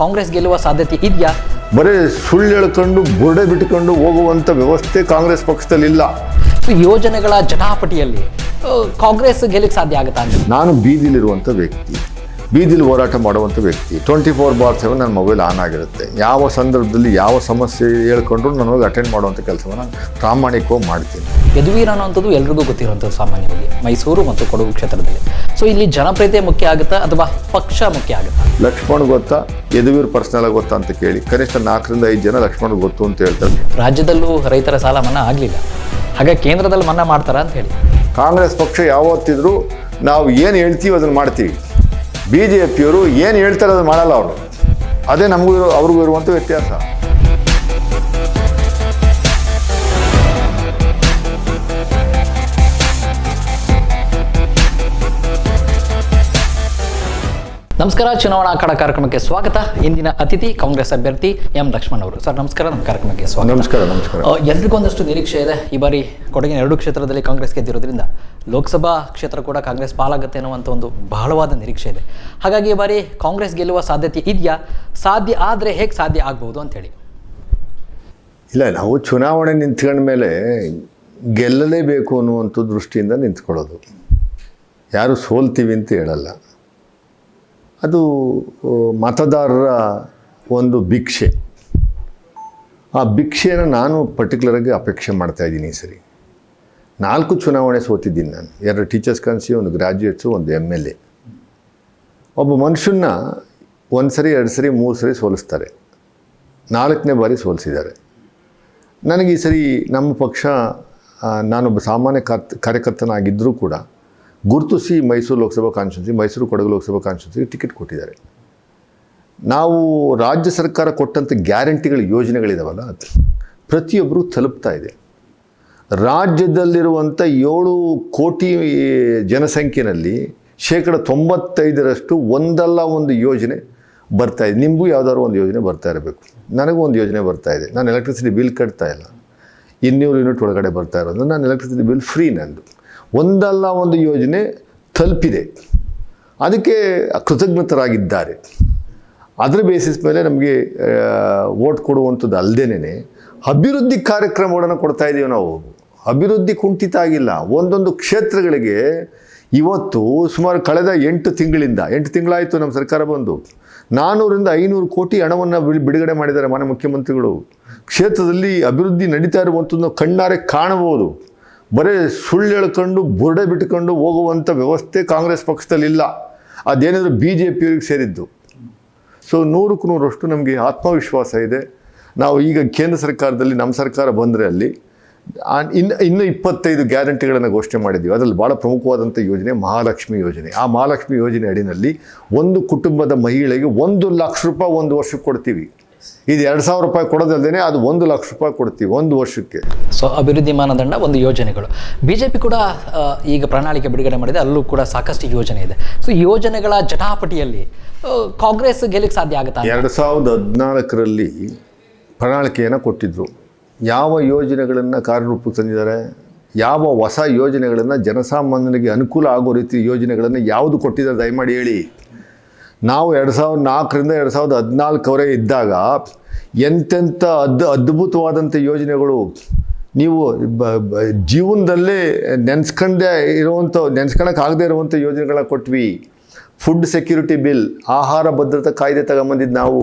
ಕಾಂಗ್ರೆಸ್ ಗೆಲ್ಲುವ ಸಾಧ್ಯತೆ ಇದೆಯಾ? ಬರೀ ಸುಳ್ಳು ಹೇಳ್ಕೊಂಡು ಬುರುಡೆ ಬಿಟ್ಕೊಂಡು ಹೋಗುವಂಥ ವ್ಯವಸ್ಥೆ ಕಾಂಗ್ರೆಸ್ ಪಕ್ಷದಲ್ಲಿ ಇಲ್ಲ. ಸೊ ಯೋಜನೆಗಳ ಜಟಾಪಟಿಯಲ್ಲಿ ಕಾಂಗ್ರೆಸ್ ಗೆಲ್ಲಕ್ಕೆ ಸಾಧ್ಯ ಆಗುತ್ತಾ ನಾನು ಬೀದಿಲಿರುವಂಥ ವ್ಯಕ್ತಿ. ಬೀದಿಲಿ ಹೋರಾಟ ಮಾಡುವಂಥ ವ್ಯಕ್ತಿ. ಟ್ವೆಂಟಿ ಫೋರ್ ಬಾರ್ ಸೆವೆನ್ ನನ್ನ ಮೊಬೈಲ್ ಆನ್ ಆಗಿರುತ್ತೆ. ಯಾವ ಸಂದರ್ಭದಲ್ಲಿ ಯಾವ ಸಮಸ್ಯೆ ಹೇಳ್ಕೊಂಡ್ರು ನಾನು ಹೋಗಿ ಅಟೆಂಡ್ ಮಾಡುವಂಥ ಕೆಲಸವನ್ನು ಪ್ರಾಮಾಣಿಕವಾಗಿ ಮಾಡ್ತೀನಿ. ಯದುವೀರ ಅನ್ನೋಂಥದ್ದು ಎಲ್ರಿಗೂ ಗೊತ್ತಿರುವಂಥದ್ದು ಸಾಮಾನ್ಯವಾಗಿ ಮೈಸೂರು ಮತ್ತು ಕೊಡಗು ಕ್ಷೇತ್ರದಲ್ಲಿ. ಸೊ ಇಲ್ಲಿ ಜನಪ್ರಿಯತೆ ಮುಖ್ಯ ಆಗುತ್ತಾ ಅಥವಾ ಪಕ್ಷ ಮುಖ್ಯ ಆಗುತ್ತಾ? ಲಕ್ಷ್ಮಣ್ ಗೊತ್ತಾ? ಯದುವೀರ್ ಪರ್ಸನಲ್ ಗೊತ್ತಾ ಅಂತ ಕೇಳಿ. ಕನಿಷ್ಠ ನಾಲ್ಕರಿಂದ ಐದು ಜನ ಲಕ್ಷ್ಮಣ್ ಗೊತ್ತು ಅಂತ ಹೇಳ್ತಾರೆ. ರಾಜ್ಯದಲ್ಲೂ ರೈತರ ಸಾಲ ಮನ್ನಾ ಆಗಲಿಲ್ಲ. ಹಾಗೆ ಕೇಂದ್ರದಲ್ಲಿ ಮನ್ನಾ ಮಾಡ್ತಾರಾ ಅಂತ ಹೇಳಿ. ಕಾಂಗ್ರೆಸ್ ಪಕ್ಷ ಯಾವತ್ತಿದ್ರೂ ನಾವು ಏನು ಹೇಳ್ತೀವಿ ಅದನ್ನು ಮಾಡ್ತೀವಿ. ಬಿ ಜೆ ಪಿಯವರು ಏನು ಹೇಳ್ತಾರೆ ಅದು ಮಾಡಲ್ಲ ಅವರು. ಅದೇ ನಮಗೂ ಅವ್ರಿಗೂ ಇರುವಂಥ ವ್ಯತ್ಯಾಸ. ನಮಸ್ಕಾರ ಚುನಾವಣಾ ಅಖಾಡ ಕಾರ್ಯಕ್ರಮಕ್ಕೆ ಸ್ವಾಗತ. ಇಂದಿನ ಅತಿಥಿ ಕಾಂಗ್ರೆಸ್ ಅಭ್ಯರ್ಥಿ ಎಂ ಲಕ್ಷ್ಮಣ್ ಅವರು. ಸರ್ ನಮಸ್ಕಾರ ನಮ್ಮ ಕಾರ್ಯಕ್ರಮಕ್ಕೆ ಸ್ವಾಗತ. ನಮಸ್ಕಾರ ನಮಸ್ಕಾರ. ಎಲ್ರಿಗೂ ಒಂದಷ್ಟು ನಿರೀಕ್ಷೆ ಇದೆ. ಈ ಬಾರಿ ಕೊಡಗಿನ ಎರಡು ಕ್ಷೇತ್ರದಲ್ಲಿ ಕಾಂಗ್ರೆಸ್ ಗೆದ್ದಿರೋದ್ರಿಂದ ಲೋಕಸಭಾ ಕ್ಷೇತ್ರ ಕೂಡ ಕಾಂಗ್ರೆಸ್ ಪಾಲಾಗುತ್ತೆ ಅನ್ನುವಂಥ ಒಂದು ಬಹಳವಾದ ನಿರೀಕ್ಷೆ ಇದೆ. ಹಾಗಾಗಿ ಈ ಬಾರಿ ಕಾಂಗ್ರೆಸ್ ಗೆಲ್ಲುವ ಸಾಧ್ಯತೆ ಇದೆಯಾ? ಸಾಧ್ಯ ಆದರೆ ಹೇಗೆ ಸಾಧ್ಯ ಆಗ್ಬೋದು ಅಂತೇಳಿ ಇಲ್ಲ ನಾವು ಚುನಾವಣೆ ನಿಂತ್ಕೊಂಡ ಮೇಲೆ ಗೆಲ್ಲಲೇಬೇಕು ಅನ್ನುವಂಥ ದೃಷ್ಟಿಯಿಂದ ನಿಂತ್ಕೊಳ್ಳೋದು. ಯಾರು ಸೋಲ್ತೀವಿ ಅಂತ ಹೇಳಲ್ಲ. ಅದು ಮತದಾರರ ಒಂದು ಭಿಕ್ಷೆ. ಆ ಭಿಕ್ಷೆಯನ್ನು ನಾನು ಪರ್ಟಿಕ್ಯುಲರಾಗಿ ಅಪೇಕ್ಷೆ ಮಾಡ್ತಾ ಇದ್ದೀನಿ ಈ ಸರಿ. ನಾಲ್ಕು ಚುನಾವಣೆ ಸೋತಿದ್ದೀನಿ ನಾನು. ಎರಡು ಟೀಚರ್ಸ್ ಕನ್ಸಿ ಒಂದು ಗ್ರ್ಯಾಜುಯೇಟ್ಸು ಒಂದು ಎಂ ಎಲ್ ಎ ಒಬ್ಬ ಮನುಷ್ಯನ್ನ ಒಂದು ಸರಿ, ಎರಡು ಸರಿ, ಮೂರು ಸರಿ ಸೋಲಿಸ್ತಾರೆ. ನಾಲ್ಕನೇ ಬಾರಿ ಸೋಲಿಸಿದ್ದಾರೆ. ನನಗೆ ಈ ಸರಿ ನಮ್ಮ ಪಕ್ಷ ನಾನೊಬ್ಬ ಸಾಮಾನ್ಯ ಕಾರ್ತ ಕಾರ್ಯಕರ್ತನಾಗಿದ್ದರೂ ಕೂಡ ಗುರುತಿಸಿ ಮೈಸೂರು ಲೋಕಸಭಾ ಕಾನ್ಸ್ಟಿಟ್ಯೂನ್ಸಿ, ಮೈಸೂರು ಕೊಡಗು ಲೋಕಸಭಾ ಕಾನ್ಸ್ಟಿಟ್ಯೂನ್ಸಿಗೆ ಟಿಕೆಟ್ ಕೊಟ್ಟಿದ್ದಾರೆ. ನಾವು ರಾಜ್ಯ ಸರ್ಕಾರ ಕೊಟ್ಟಂಥ ಗ್ಯಾರಂಟಿಗಳು, ಯೋಜನೆಗಳಿದಾವಲ್ಲ ಪ್ರತಿಯೊಬ್ಬರು ತಲುಪ್ತಾ ಇದೆ. ರಾಜ್ಯದಲ್ಲಿರುವಂಥ ಏಳು ಕೋಟಿ ಜನಸಂಖ್ಯೆಯಲ್ಲಿ ಶೇಕಡ ತೊಂಬತ್ತೈದರಷ್ಟು ಒಂದಲ್ಲ ಒಂದು ಯೋಜನೆ ಬರ್ತಾ ಇದೆ. ನಿಮಗೂ ಯಾವುದಾದ್ರು ಒಂದು ಯೋಜನೆ ಬರ್ತಾ ಇರಬೇಕು. ನನಗೂ ಒಂದು ಯೋಜನೆ ಬರ್ತಾ ಇದೆ. ನಾನು ಎಲೆಕ್ಟ್ರಿಸಿಟಿ ಬಿಲ್ ಕಟ್ತಾ ಇಲ್ಲ. ಇನ್ನೂರು ಯೂನಿಟ್ ಒಳಗಡೆ ಬರ್ತಾ ಇರೋದು. ನಾನು ಎಲೆಕ್ಟ್ರಿಸಿಟಿ ಬಿಲ್ ಫ್ರೀ ನಂದು. ಒಂದಲ್ಲ ಒಂದು ಯೋಜನೆ ತಲುಪಿದೆ. ಅದಕ್ಕೆ ಕೃತಜ್ಞತರಾಗಿದ್ದಾರೆ. ಅದರ ಬೇಸಿಸ್ ಮೇಲೆ ನಮಗೆ ವೋಟ್ ಕೊಡುವಂಥದ್ದು ಅಲ್ಲದೇನೆ ಅಭಿವೃದ್ಧಿ ಕಾರ್ಯಕ್ರಮಗಳನ್ನು ಕೊಡ್ತಾ ಇದ್ದೀವಿ ನಾವು. ಅಭಿವೃದ್ಧಿ ಕುಂಠಿತ ಆಗಿಲ್ಲ. ಒಂದೊಂದು ಕ್ಷೇತ್ರಗಳಿಗೆ ಇವತ್ತು ಸುಮಾರು ಕಳೆದ ಎಂಟು ತಿಂಗಳಿಂದ, ಎಂಟು ತಿಂಗಳಾಯಿತು ನಮ್ಮ ಸರ್ಕಾರ ಬಂದು ನಾನ್ನೂರಿಂದ ಐನೂರು ಕೋಟಿ ಹಣವನ್ನು ಬಿಡುಗಡೆ ಮಾಡಿದ್ದಾರೆ ಮಾನ್ಯ ಮುಖ್ಯಮಂತ್ರಿಗಳು. ಕ್ಷೇತ್ರದಲ್ಲಿ ಅಭಿವೃದ್ಧಿ ನಡೀತಾ ಇರುವಂಥದ್ದು ಕಣ್ಣಾರೆ ಕಾಣಬಹುದು. ಬರೀ ಸುಳ್ಳು ಹೇಳ್ಕೊಂಡು ಬುರುಡೆ ಬಿಟ್ಕೊಂಡು ಹೋಗುವಂಥ ವ್ಯವಸ್ಥೆ ಕಾಂಗ್ರೆಸ್ ಪಕ್ಷದಲ್ಲಿ ಇಲ್ಲ. ಅದೇನಿದ್ರು ಬಿ ಜೆ ಪಿಯವ್ರಿಗೆ ಸೇರಿದ್ದು. ಸೊ ನೂರಕ್ಕೆ ನೂರಷ್ಟು ನಮಗೆ ಆತ್ಮವಿಶ್ವಾಸ ಇದೆ. ನಾವು ಈಗ ಕೇಂದ್ರ ಸರ್ಕಾರದಲ್ಲಿ ನಮ್ಮ ಸರ್ಕಾರ ಬಂದರೆ ಅಲ್ಲಿ ಇನ್ನು ಇನ್ನೂ ಇಪ್ಪತ್ತೈದು ಗ್ಯಾರಂಟಿಗಳನ್ನು ಘೋಷಣೆ ಮಾಡಿದ್ದೀವಿ ಅದರಲ್ಲಿ ಭಾಳ ಪ್ರಮುಖವಾದಂಥ ಯೋಜನೆ ಮಹಾಲಕ್ಷ್ಮಿ ಯೋಜನೆ. ಆ ಮಹಾಲಕ್ಷ್ಮಿ ಯೋಜನೆ ಅಡಿನಲ್ಲಿ ಒಂದು ಕುಟುಂಬದ ಮಹಿಳೆಗೆ ಒಂದು ಲಕ್ಷ ರೂಪಾಯಿ ಒಂದು ವರ್ಷಕ್ಕೆ ಕೊಡ್ತೀವಿ. ಇದು ಎರಡು ಸಾವಿರ ರೂಪಾಯಿ ಕೊಡೋದಲ್ಲದೇ ಅದು ಒಂದು ಲಕ್ಷ ರೂಪಾಯಿ ಕೊಡ್ತೀವಿ ಒಂದು ವರ್ಷಕ್ಕೆ. ಸೊ ಅಭಿವೃದ್ಧಿ ಮಾನದಂಡ ಒಂದು ಯೋಜನೆಗಳು. ಬಿ ಜೆ ಪಿ ಕೂಡ ಈಗ ಪ್ರಣಾಳಿಕೆ ಬಿಡುಗಡೆ ಮಾಡಿದೆ ಅಲ್ಲೂ ಕೂಡ ಸಾಕಷ್ಟು ಯೋಜನೆ ಇದೆ. ಸೊ ಯೋಜನೆಗಳ ಜಟಾಪಟಿಯಲ್ಲಿ ಕಾಂಗ್ರೆಸ್ ಗೆಲ್ಲಕ್ಕೆ ಸಾಧ್ಯ ಆಗುತ್ತಾ? ಎರಡು ಸಾವಿರದ ಹದಿನಾಲ್ಕರಲ್ಲಿ ಪ್ರಣಾಳಿಕೆಯನ್ನು ಕೊಟ್ಟಿದ್ದರು ಯಾವ ಯೋಜನೆಗಳನ್ನು ಕಾರ್ಯರೂಪಕ್ಕೆ ತಂದಿದ್ದಾರೆ? ಯಾವ ಹೊಸ ಯೋಜನೆಗಳನ್ನು ಜನಸಾಮಾನ್ಯರಿಗೆ ಅನುಕೂಲ ಆಗೋ ರೀತಿ ಯೋಜನೆಗಳನ್ನು ಯಾವುದು ಕೊಟ್ಟಿದ್ದಾರೆ? ದಯಮಾಡಿ ಹೇಳಿ. ನಾವು ಎರಡು ಸಾವಿರದ ನಾಲ್ಕರಿಂದ ಎರಡು ಸಾವಿರದ ಹದಿನಾಲ್ಕವರೆಗೆ ಇದ್ದಾಗ ಎಂತೆಂಥ ಅದ್ ಅದ್ಭುತವಾದಂಥ ಯೋಜನೆಗಳು ನೀವು ಬ- ಜೀವನದಲ್ಲೇ ನೆನೆಸ್ಕೊಂಡೇ ಇರುವಂಥ, ನೆನೆಸ್ಕೊಳಕ್ಕಾಗದೇ ಇರುವಂಥ ಯೋಜನೆಗಳನ್ನ ಕೊಟ್ವಿ. ಫುಡ್ ಸೆಕ್ಯೂರಿಟಿ ಬಿಲ್ ಆಹಾರ ಭದ್ರತಾ ಕಾಯ್ದೆ ತಗೊಂಬಂದಿದ್ದು ನಾವು.